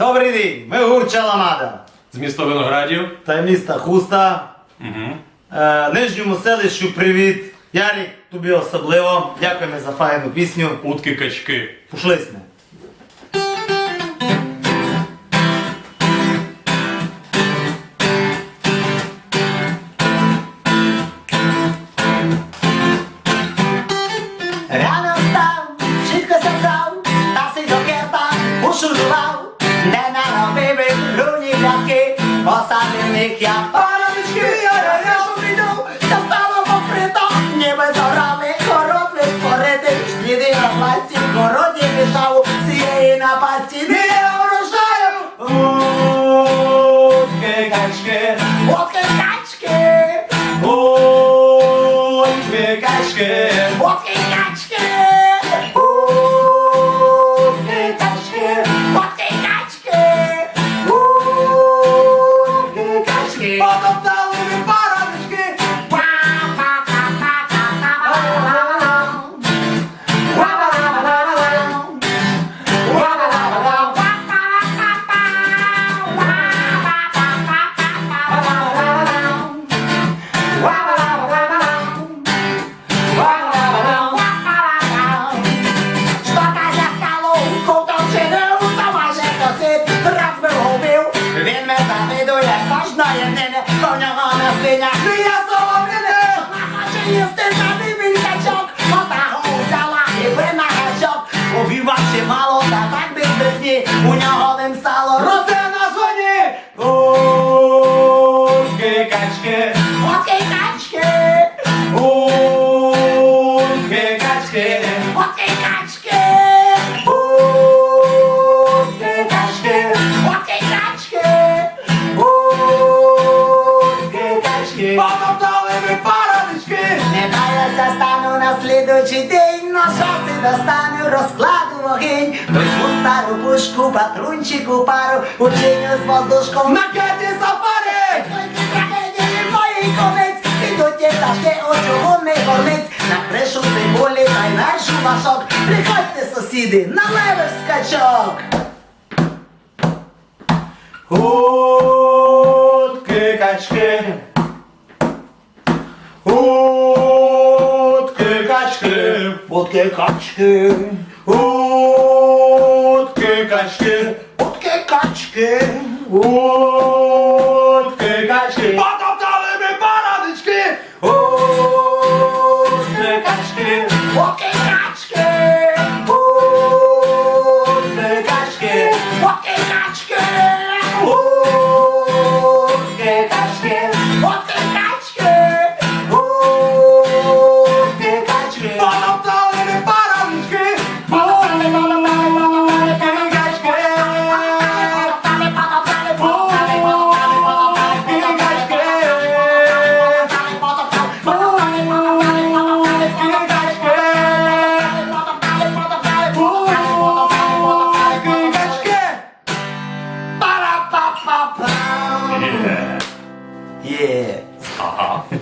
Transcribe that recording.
Добрий день, ми гурт Чаламада З міста Виноградів. та міста Хуста. Угу. Е, нижньому селищу привіт. Ярик, тобі особливо. Дякуємо за файну пісню. Утки качки. Пошлись ми. Рано клятки, посадив них я паровички, я ряшу піду, все стало покрито, ніби зорами. Коротли спорити, сліди на пласті, в городі цієї напасті. Не врожаю. Утки, качки, Водки качки, утки, качки. водки качки, у нього ним сало росте на зоні. Ми парочки. Не даюся стану на слідуючий день, на шаси достану розкладу вогонь. Візьму стару пушку, патрунчику пару, учиню з воздушком на сафари. Тільки трагедії моїй конець, ідуть ті пташки у чугунний горниць, на кришу цибулі й наш. Приходьте, сусіди, на левер скачок. Качки. Утки качки, Утки, качки. утки качки. Утки, イエーイああ？